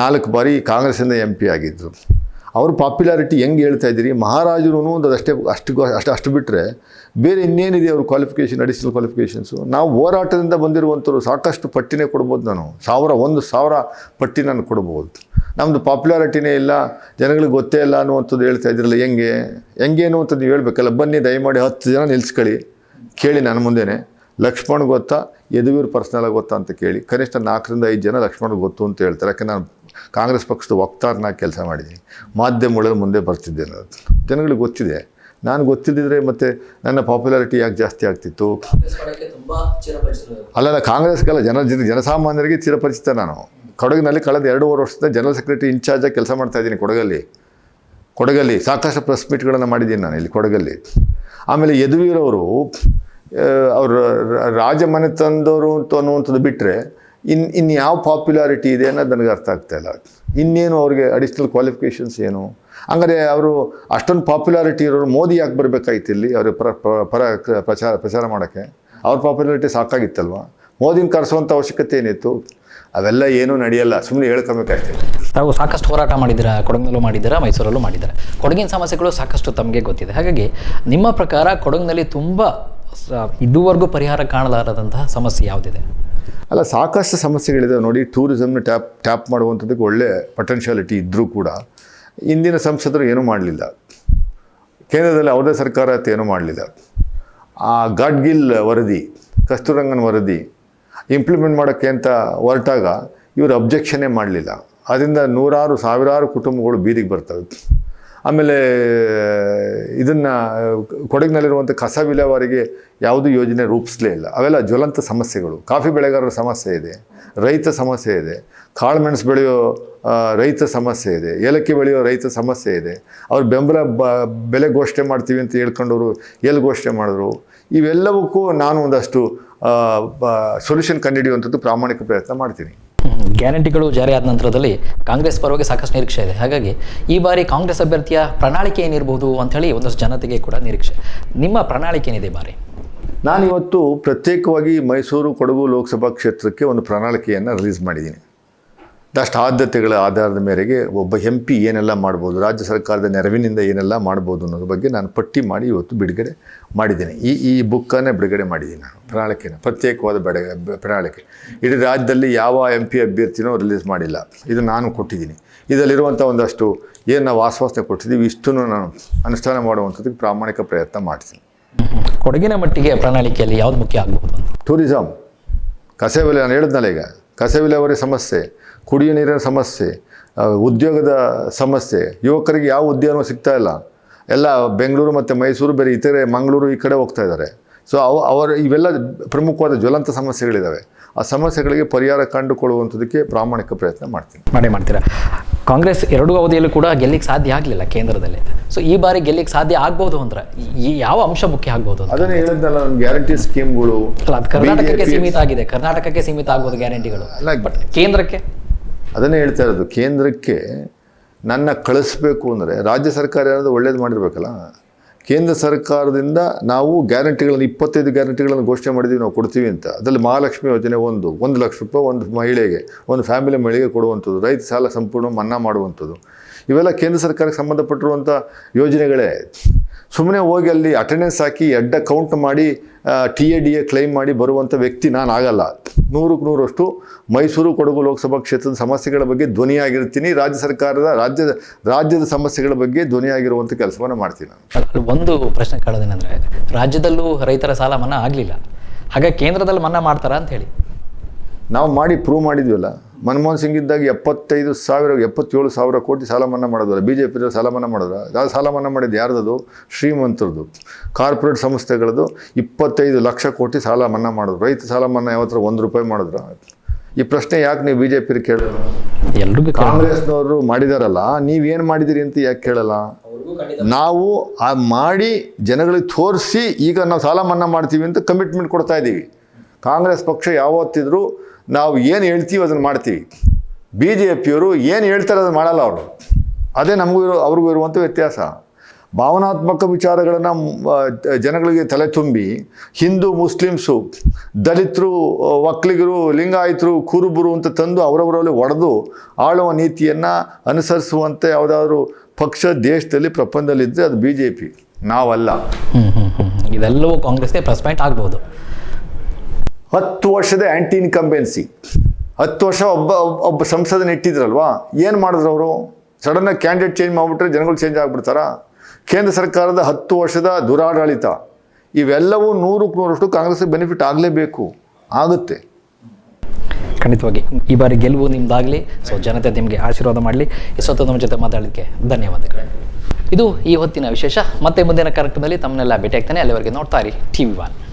ನಾಲ್ಕು ಬಾರಿ ಕಾಂಗ್ರೆಸ್ಸಿಂದ ಎಂ ಪಿ ಆಗಿದ್ದರು ಅವರು ಪಾಪ್ಯುಲಾರಿಟಿ ಹೆಂಗೆ ಹೇಳ್ತಾ ಇದ್ದೀರಿ? ಮಹಾರಾಜರು ಒಂದು ಅಷ್ಟೇ ಅಷ್ಟು ಅಷ್ಟು ಅಷ್ಟು ಬಿಟ್ಟರೆ ಬೇರೆ ಇನ್ನೇನಿದೆ ಅವ್ರ ಕ್ವಾಲಿಫಿಕೇಷನ್ ಅಡಿಷನಲ್ ಕ್ವಾಲಿಫಿಕೇಷನ್ಸು ನಾವು ಹೋರಾಟದಿಂದ ಬಂದಿರುವಂಥವ್ರು ಸಾಕಷ್ಟು ಪಟ್ಟಿನೇ ಕೊಡ್ಬೋದು ನಾನು. ಸಾವಿರ, ಒಂದು ಸಾವಿರ ಪಟ್ಟಿ ನಾನು ಕೊಡ್ಬೋದು. ನಮ್ಮದು ಪಾಪ್ಯುಲಾರಿಟಿನೇ ಇಲ್ಲ, ಜನಗಳಿಗೆ ಗೊತ್ತೇ ಇಲ್ಲ ಅನ್ನುವಂಥದ್ದು ಹೇಳ್ತಾ ಇದ್ರಲ್ಲ ಹೆಂಗೆ? ಹೆಂಗೆ ಅನ್ನುವಂಥದ್ದು ನೀವು ಹೇಳ್ಬೇಕಲ್ಲ, ಬನ್ನಿ, ದಯಮಾಡಿ ಹತ್ತು ಜನ ನಿಲ್ಲಿಸ್ಕೊಳ್ಳಿ ಕೇಳಿ ನಾನು ಮುಂದೆನೇ. ಲಕ್ಷ್ಮಣ್ ಗೊತ್ತಾ? ಯದುವೀರ್ ಪರ್ಸ್ನಲಾಗಿ ಗೊತ್ತಾ ಅಂತ ಕೇಳಿ. ಕನಿಷ್ಠ ನಾಲ್ಕರಿಂದ ಐದು ಜನ ಲಕ್ಷ್ಮಣ್ ಗೊತ್ತು ಅಂತ ಹೇಳ್ತಾರೆ. ಯಾಕೆ ನಾನು ಕಾಂಗ್ರೆಸ್ ಪಕ್ಷದ ವಕ್ತಾರನಾಗಿ ಕೆಲಸ ಮಾಡಿದ್ದೀನಿ. ಮಾಧ್ಯಮಗಳಲ್ಲಿ ಮುಂದೆ ಬರ್ತಿದ್ದೆ ನಾನು ಜನಗಳಿಗೆ ಗೊತ್ತಿದೆ. ನಾನು ಗೊತ್ತಿದ್ದಿದ್ರೆ ಮತ್ತೆ ನನ್ನ ಪಾಪ್ಯುಲಾರಿಟಿ ಯಾಕೆ ಜಾಸ್ತಿ ಆಗ್ತಿತ್ತು? ಅಲ್ಲ ಕಾಂಗ್ರೆಸ್ಗೆಲ್ಲ ಜನ ಜನ ಜನಸಾಮಾನ್ಯರಿಗೆ ಚಿರಪರಿಚಿತ ನಾನು. ಕೊಡಗಿನಲ್ಲಿ ಕಳೆದ ಎರಡೂವರೆ ವರ್ಷದಿಂದ ಜನರಲ್ ಸೆಕ್ರೆಟರಿ ಇನ್ಚಾರ್ಜಾಗಿ ಕೆಲಸ ಮಾಡ್ತಾ ಇದ್ದೀನಿ ಕೊಡಗಲ್ಲಿ. ಕೊಡಗಲ್ಲಿ ಸಾಕಷ್ಟು ಪ್ರೆಸ್ ಮೀಟ್ಗಳನ್ನು ಮಾಡಿದ್ದೀನಿ ನಾನು ಇಲ್ಲಿ ಕೊಡಗಲ್ಲಿ. ಆಮೇಲೆ ಯದುವೀರವರು ಅವರು ರಾಜಮನೆತನದವರು ಅಂತ ಅನ್ನುವಂಥದ್ದು ಬಿಟ್ಟರೆ ಇನ್ ಇನ್ನು ಯಾವ ಪಾಪ್ಯುಲಾರಿಟಿ ಇದೆ ಅನ್ನೋದು ನನಗೆ ಅರ್ಥ ಆಗ್ತಾ ಇಲ್ಲ. ಇನ್ನೇನು ಅವ್ರಿಗೆ ಅಡಿಷ್ನಲ್ ಕ್ವಾಲಿಫಿಕೇಷನ್ಸ್ ಏನು? ಹಂಗಾರೆ ಅವರು ಅಷ್ಟೊಂದು ಪಾಪ್ಯುಲಾರಿಟಿ ಇರೋರು ಮೋದಿ ಯಾಕೆ ಬರಬೇಕಾಗಿತ್ತು ಇಲ್ಲಿ ಅವ್ರ ಪರ ಪರ ಪ್ರಚಾರ ಪ್ರಚಾರ ಮಾಡೋಕ್ಕೆ? ಅವ್ರ ಪಾಪ್ಯುಲಾರಿಟಿ ಸಾಕಾಗಿತ್ತಲ್ವ? ಮೋದಿನ ಕರೆಸುವಂಥ ಅವಶ್ಯಕತೆ ಏನಿತ್ತು? ಅವೆಲ್ಲ ಏನೂ ನಡೆಯಲ್ಲ. ಸುಮ್ಮನೆ ಹೇಳ್ಕೊಬೇಕಾಗ್ತದೆ ತಾವು ಸಾಕಷ್ಟು ಹೋರಾಟ ಮಾಡಿದ್ದೀರಾ? ಕೊಡಗಿನಲ್ಲೂ ಮಾಡಿದ್ದೀರಾ? ಮೈಸೂರಲ್ಲೂ ಮಾಡಿದ್ದಾರೆ? ಕೊಡಗಿನ ಸಮಸ್ಯೆಗಳು ಸಾಕಷ್ಟು ತಮಗೆ ಗೊತ್ತಿದೆ. ಹಾಗಾಗಿ ನಿಮ್ಮ ಪ್ರಕಾರ ಕೊಡಗಿನಲ್ಲಿ ತುಂಬ ಇದುವರೆಗೂ ಪರಿಹಾರ ಕಾಣಲಾರದಂತಹ ಸಮಸ್ಯೆ ಯಾವುದಿದೆ? ಅಲ್ಲ, ಸಾಕಷ್ಟು ಸಮಸ್ಯೆಗಳಿದೆ ನೋಡಿ ಟೂರಿಸಮ್ನ ಟ್ಯಾಪ್ ಟ್ಯಾಪ್ ಮಾಡುವಂಥದ್ದಕ್ಕೆ ಒಳ್ಳೆ ಪೊಟೆನ್ಷಿಯಾಲಿಟಿ ಇದ್ದರೂ ಕೂಡ ಇಂದಿನ ಸಂಸದರು ಏನೂ ಮಾಡಲಿಲ್ಲ. ಕೇಂದ್ರದಲ್ಲಿ ಯಾವುದೇ ಸರ್ಕಾರ ಅಂತ ಏನೂ ಮಾಡಲಿಲ್ಲ. ಆ ಗಾಡ್ಗಿಲ್ ವರದಿ, ಕಸ್ತೂರಂಗನ್ ವರದಿ ಇಂಪ್ಲಿಮೆಂಟ್ ಮಾಡೋಕ್ಕೆ ಅಂತ ಹೊರಟಾಗ ಇವರು ಅಬ್ಜೆಕ್ಷನ್ನೇ ಮಾಡಲಿಲ್ಲ. ಅದರಿಂದ ನೂರಾರು, ಸಾವಿರಾರು ಕುಟುಂಬಗಳು ಬೀದಿಗೆ ಬರ್ತವೆ. ಆಮೇಲೆ ಇದನ್ನು ಕೊಡಗಿನಲ್ಲಿರುವಂಥ ಕಸ ವಿಲೇವಾರಿಗೆ ಯಾವುದೂ ಯೋಜನೆ ರೂಪಿಸಲೇ ಇಲ್ಲ. ಅವೆಲ್ಲ ಜ್ವಲಂತ ಸಮಸ್ಯೆಗಳು. ಕಾಫಿ ಬೆಳೆಗಾರರ ಸಮಸ್ಯೆ ಇದೆ, ರೈತ ಸಮಸ್ಯೆ ಇದೆ ಕಾಳುಮೆಣಸು ಬೆಳೆಯೋ ರೈತ ಸಮಸ್ಯೆ ಇದೆ, ಏಲಕ್ಕಿ ಬೆಳೆಯೋ ರೈತ ಸಮಸ್ಯೆ ಇದೆ. ಅವ್ರ ಬೆಂಬಲ ಬ, ಬೆಲೆ ಘೋಷಣೆ ಮಾಡ್ತೀವಿ ಅಂತ ಹೇಳ್ಕೊಂಡವರು ಎಲ್ಲಿ ಘೋಷಣೆ ಮಾಡಿದ್ರು? ಇವೆಲ್ಲವಕ್ಕೂ ನಾನು ಒಂದಷ್ಟು ಸೊಲ್ಯೂಷನ್ ಕಂಡುಹಿಡಿಯುವಂಥದ್ದು ಪ್ರಾಮಾಣಿಕ ಪ್ರಯತ್ನ ಮಾಡ್ತೀನಿ. ಗ್ಯಾರಂಟಿಗಳು ಜಾರಿಯಾದ ನಂತರದಲ್ಲಿ ಕಾಂಗ್ರೆಸ್ ಪರವಾಗಿ ಸಾಕಷ್ಟು ನಿರೀಕ್ಷೆ ಇದೆ. ಹಾಗಾಗಿ ಈ ಬಾರಿ ಕಾಂಗ್ರೆಸ್ ಅಭ್ಯರ್ಥಿಯ ಪ್ರಣಾಳಿಕೆ ಏನಿರ್ಬೋದು ಅಂಥೇಳಿ ಒಂದಷ್ಟು ಜನತೆಗೆ ಕೂಡ ನಿರೀಕ್ಷೆ. ನಿಮ್ಮ ಪ್ರಣಾಳಿಕೆ ಏನಿದೆ ಬಾರಿ? ನಾನಿವತ್ತು ಪ್ರತ್ಯೇಕವಾಗಿ ಮೈಸೂರು ಕೊಡಗು ಲೋಕಸಭಾ ಕ್ಷೇತ್ರಕ್ಕೆ ಒಂದು ಪ್ರಣಾಳಿಕೆಯನ್ನು ರಿಲೀಸ್ ಮಾಡಿದ್ದೀನಿ. ಅಷ್ಟು ಆದ್ಯತೆಗಳ ಆಧಾರದ ಮೇರೆಗೆ ಒಬ್ಬ ಎಂ ಪಿ ಏನೆಲ್ಲ ಮಾಡ್ಬೋದು ರಾಜ್ಯ ಸರ್ಕಾರದ ನೆರವಿನಿಂದ ಏನೆಲ್ಲ ಮಾಡ್ಬೋದು ಅನ್ನೋದ್ರ ಬಗ್ಗೆ ನಾನು ಪಟ್ಟಿ ಮಾಡಿ ಇವತ್ತು ಬಿಡುಗಡೆ ಮಾಡಿದ್ದೀನಿ. ಈ ಈ ಬುಕ್ಕನ್ನೇ ಬಿಡುಗಡೆ ಮಾಡಿದ್ದೀನಿ ನಾನು. ಪ್ರಣಾಳಿಕೆನ ಪ್ರತ್ಯೇಕವಾದ ಬೆಡ ಪ್ರಣಾಳಿಕೆ. ಇಡೀ ರಾಜ್ಯದಲ್ಲಿ ಯಾವ ಎಂ ಪಿ ಅಭ್ಯರ್ಥಿನೂ ರಿಲೀಸ್ ಮಾಡಿಲ್ಲ. ಇದು ನಾನು ಕೊಟ್ಟಿದ್ದೀನಿ. ಇದರಲ್ಲಿರುವಂಥ ಒಂದಷ್ಟು ಏನು ನಾವು ಆಶ್ವಾಸನೆ ಕೊಟ್ಟಿದ್ದೀವಿ ಇಷ್ಟನ್ನು ನಾನು ಅನುಷ್ಠಾನ ಮಾಡುವಂಥದ್ದಕ್ಕೆ ಪ್ರಾಮಾಣಿಕ ಪ್ರಯತ್ನ ಮಾಡ್ತೀನಿ. ಕೊಡಗಿನ ಮಟ್ಟಿಗೆ ಪ್ರಣಾಳಿಕೆಯಲ್ಲಿ ಯಾವ್ದು ಮುಖ್ಯ ಆಗಬಹುದು? ಟೂರಿಸಮ್ ಕಸ ವಿಲೆ ನಾನು ಹೇಳಿದ್ನಲ್ಲ ಈಗ ಕಸ ಅವರೇ ಸಮಸ್ಯೆ. ಕುಡಿಯೋ ನೀರಿನ ಸಮಸ್ಯೆ ಉದ್ಯೋಗದ ಸಮಸ್ಯೆ ಯುವಕರಿಗೆ ಯಾವ ಉದ್ಯೋಗ ಸಿಗ್ತಾ ಇಲ್ಲ. ಎಲ್ಲ ಬೆಂಗಳೂರು ಮತ್ತು ಮೈಸೂರು ಬೇರೆ ಇತರೆ ಮಂಗಳೂರು ಈ ಕಡೆ ಹೋಗ್ತಾ ಇದ್ದಾರೆ. ಸೊ ಅವ ಅವರ ಇವೆಲ್ಲ ಪ್ರಮುಖವಾದ ಜ್ವಲಂತ ಸಮಸ್ಯೆಗಳಿದ್ದಾವೆ ಆ ಸಮಸ್ಯೆಗಳಿಗೆ ಪರಿಹಾರ ಕಂಡುಕೊಳ್ಳುವಂಥದಕ್ಕೆ ಪ್ರಾಮಾಣಿಕ ಪ್ರಯತ್ನ ಮಾಡ್ತೀನಿ. ಮಾಡೇ ಮಾಡ್ತೀರಾ? ಕಾಂಗ್ರೆಸ್ ಎರಡೂ ಅವಧಿಯಲ್ಲೂ ಕೂಡ ಗೆಲ್ಲಿಕ್ಕೆ ಸಾಧ್ಯ ಆಗಲಿಲ್ಲ ಕೇಂದ್ರದಲ್ಲಿ. ಸೊ ಈ ಬಾರಿ ಗೆಲ್ಲಿಕ್ಕೆ ಸಾಧ್ಯ ಆಗ್ಬೋದು ಅಂದ್ರೆ ಈ ಯಾವ ಅಂಶ ಮುಖ್ಯ ಆಗ್ಬೋದು ಅದನ್ನೇ ಹೇಳಿದ್ನಲ್ಲ ನನ್ನ ಗ್ಯಾರಂಟಿ ಸ್ಕೀಮ್ಗಳು ಅಲ್ಲ ಅದು ಕರ್ನಾಟಕಕ್ಕೆ ಸೀಮಿತ ಆಗಿದೆ. ಕರ್ನಾಟಕಕ್ಕೆ ಸೀಮಿತ ಆಗ್ಬೋದು ಗ್ಯಾರಂಟಿಗಳು ಅಲ್ಲ ಬಟ್ ಕೇಂದ್ರಕ್ಕೆ? ಅದನ್ನೇ ಹೇಳ್ತಾ ಇರೋದು, ಕೇಂದ್ರಕ್ಕೆ ನನ್ನ ಕಳಿಸ್ಬೇಕು ಅಂದರೆ ರಾಜ್ಯ ಸರ್ಕಾರ ಏನಾದರೂ ಒಳ್ಳೇದು ಮಾಡಿರ್ಬೇಕಲ್ಲ? ಕೇಂದ್ರ ಸರ್ಕಾರದಿಂದ ನಾವು ಗ್ಯಾರಂಟಿಗಳನ್ನು, ಇಪ್ಪತ್ತೈದು ಗ್ಯಾರಂಟಿಗಳನ್ನು ಘೋಷಣೆ ಮಾಡಿದ್ದೀವಿ ನಾವು ಕೊಡ್ತೀವಿ ಅಂತ. ಅದರಲ್ಲಿ ಮಹಾಲಕ್ಷ್ಮಿ ಯೋಜನೆ ಒಂದು ಒಂದು ಲಕ್ಷ ರೂಪಾಯಿ ಒಂದು ಮಹಿಳೆಗೆ, ಒಂದು ಫ್ಯಾಮಿಲಿ ಮಹಿಳೆಗೆ ಕೊಡುವಂಥದ್ದು, ರೈತ ಸಾಲ ಸಂಪೂರ್ಣ ಮನ್ನಾ ಮಾಡುವಂಥದ್ದು. ಇವೆಲ್ಲ ಕೇಂದ್ರ ಸರ್ಕಾರಕ್ಕೆ ಸಂಬಂಧಪಟ್ಟಿರುವಂಥ ಯೋಜನೆಗಳೇ. ಸುಮ್ಮನೆ ಹೋಗಿ ಅಲ್ಲಿ ಅಟೆಂಡೆನ್ಸ್ ಹಾಕಿ ಅಡ್ಡ ಕೌಂಟ್ ಮಾಡಿ T A D A claim ಮಾಡಿ ಬರುವಂಥ ವ್ಯಕ್ತಿ ನಾನು ಆಗಲ್ಲ. ನೂರಕ್ಕೆ ನೂರಷ್ಟು ಮೈಸೂರು ಕೊಡಗು ಲೋಕಸಭಾ ಕ್ಷೇತ್ರದ ಸಮಸ್ಯೆಗಳ ಬಗ್ಗೆ ಧ್ವನಿಯಾಗಿರ್ತೀನಿ. ರಾಜ್ಯ ಸರ್ಕಾರದ ರಾಜ್ಯದ ರಾಜ್ಯದ ಸಮಸ್ಯೆಗಳ ಬಗ್ಗೆ ಧ್ವನಿಯಾಗಿರುವಂಥ ಕೆಲಸವನ್ನು ಮಾಡ್ತೀನಿ ನಾನು. ಒಂದು ಪ್ರಶ್ನೆ ಕೇಳೋದೇನೆಂದರೆ ರಾಜ್ಯದಲ್ಲೂ ರೈತರ ಸಾಲ ಮನ್ನಾ ಆಗಲಿಲ್ಲ. ಹಾಗೆ ಕೇಂದ್ರದಲ್ಲಿ ಮನ್ನಾ ಮಾಡ್ತಾರಾ ಅಂತ ಹೇಳಿ. ನಾವು ಮಾಡಿ ಪ್ರೂವ್ ಮಾಡಿದ್ವಲ್ಲ. ಮನಮೋಹನ್ ಸಿಂಗ್ ಇದ್ದಾಗ ಎಪ್ಪತ್ತೈದು ಸಾವಿರ ಎಪ್ಪತ್ತೇಳು ಸಾವಿರ ಕೋಟಿ ಸಾಲ ಮನ್ನಾ ಮಾಡೋದಲ್ಲ ಬಿ ಜೆ ಪಿ ಸಾಲ ಮನ್ನಾ ಮಾಡಿದ್ರ? ಯಾವ ಸಾಲ ಮನ್ನಾ ಮಾಡಿದ್ದು ಯಾರ್ದದು? ಶ್ರೀಮಂತರದು. ಕಾರ್ಪೊರೇಟ್ ಸಂಸ್ಥೆಗಳದು ಇಪ್ಪತ್ತೈದು ಲಕ್ಷ ಕೋಟಿ ಸಾಲ ಮನ್ನಾ ಮಾಡಿದ್ರು. ರೈತ ಸಾಲ ಮನ್ನಾ ಯಾವತ್ತರ ಒಂದು ರೂಪಾಯಿ ಮಾಡಿದ್ರು? ಈ ಪ್ರಶ್ನೆ ಯಾಕೆ ನೀವು ಬಿ ಜೆ ಪಿ ಕೇಳೋದು ಎಲ್ರಿಗೂ ಕಾಂಗ್ರೆಸ್ನವರು ಮಾಡಿದಾರಲ್ಲ ನೀವೇನು ಮಾಡಿದಿರಿ ಅಂತ ಯಾಕೆ ಕೇಳಲ್ಲ? ನಾವು ಆ ಮಾಡಿ ಜನಗಳಿಗೆ ತೋರಿಸಿ ಈಗ ನಾವು ಸಾಲ ಮನ್ನಾ ಮಾಡ್ತೀವಿ ಅಂತ ಕಮಿಟ್ಮೆಂಟ್ ಕೊಡ್ತಾ ಇದ್ದೀವಿ ಕಾಂಗ್ರೆಸ್ ಪಕ್ಷ ಯಾವತ್ತಿದ್ರೂ ನಾವು ಏನು ಹೇಳ್ತೀವಿ ಅದನ್ನು ಮಾಡ್ತೀವಿ. ಬಿ ಜೆ ಪಿಯವರು ಏನು ಹೇಳ್ತಾರೆ ಅದನ್ನು ಮಾಡಲ್ಲ ಅವರು. ಅದೇ ನಮಗೂ ಇರೋ, ಅವ್ರಿಗೂ ಇರುವಂಥ ವ್ಯತ್ಯಾಸ. ಭಾವನಾತ್ಮಕ ವಿಚಾರಗಳನ್ನು ಜನಗಳಿಗೆ ತಲೆ ತುಂಬಿ ಹಿಂದೂ ಮುಸ್ಲಿಮ್ಸು, ದಲಿತರು ಒಕ್ಕಲಿಗರು ಲಿಂಗಾಯಿತರು, ಕುರುಬರು ಅಂತ ತಂದು ಅವರವರಲ್ಲಿ ಒಡೆದು ಆಳುವ ನೀತಿಯನ್ನು ಅನುಸರಿಸುವಂತೆ ಯಾವುದಾದ್ರೂ ಪಕ್ಷ ದೇಶದಲ್ಲಿ ಪ್ರಪಂಚದಲ್ಲಿದ್ದರೆ ಅದು ಬಿ ಜೆ ಪಿ ನಾವಲ್ಲ. ಇದೆಲ್ಲವೂ ಕಾಂಗ್ರೆಸ್ಗೆ ಪ್ಲಸ್ ಆಗ್ಬೋದು. ಹತ್ತು ವರ್ಷದ ಆ್ಯಂಟಿ ಇನ್ಕಂಬೆನ್ಸಿ ಹತ್ತು ವರ್ಷ ಒಬ್ಬ, ಒಬ್ಬ- ಸಂಸದನ ಇಟ್ಟಿದ್ರಲ್ವಾ? ಏನು ಮಾಡಿದ್ರು ಅವರು? ಸಡನ್ನಾಗಿ ಕ್ಯಾಂಡಿಡೇಟ್ ಚೇಂಜ್ ಮಾಡಿಬಿಟ್ರೆ ಜನಗಳು ಚೇಂಜ್ ಆಗಿಬಿಡ್ತಾರ? ಕೇಂದ್ರ ಸರ್ಕಾರದ ಹತ್ತು ವರ್ಷದ ದುರಾಡಳಿತ. ಇವೆಲ್ಲವೂ ನೂರಕ್ಕೆ ನೂರಷ್ಟು ಕಾಂಗ್ರೆಸ್ಗೆ ಬೆನಿಫಿಟ್ ಆಗಲೇಬೇಕು. ಆಗುತ್ತೆ. ಖಂಡಿತವಾಗಿ. ಈ ಬಾರಿ ಗೆಲುವು ನಿಮ್ದಾಗಲಿ, ಸೊ ಜನತೆ ನಿಮಗೆ ಆಶೀರ್ವಾದ ಮಾಡಲಿ. ಇಷ್ಟೊತ್ತು ನಮ್ಮ ಜೊತೆ ಮಾತಾಡಲಿಕ್ಕೆ ಧನ್ಯವಾದಗಳು. ಇದು ಈ ಹೊತ್ತಿನ ವಿಶೇಷ. ಮತ್ತೆ ಮುಂದಿನ ಕಾರ್ಯಕ್ರಮದಲ್ಲಿ ತಮ್ಮನ್ನೆಲ್ಲ ಭೇಟಿ ಆಗ್ತಾನೆ ಅಲ್ಲಿವರೆಗೆ ನೋಡ್ತಾ ಇರಿ ಟಿ ವಿ ಒನ್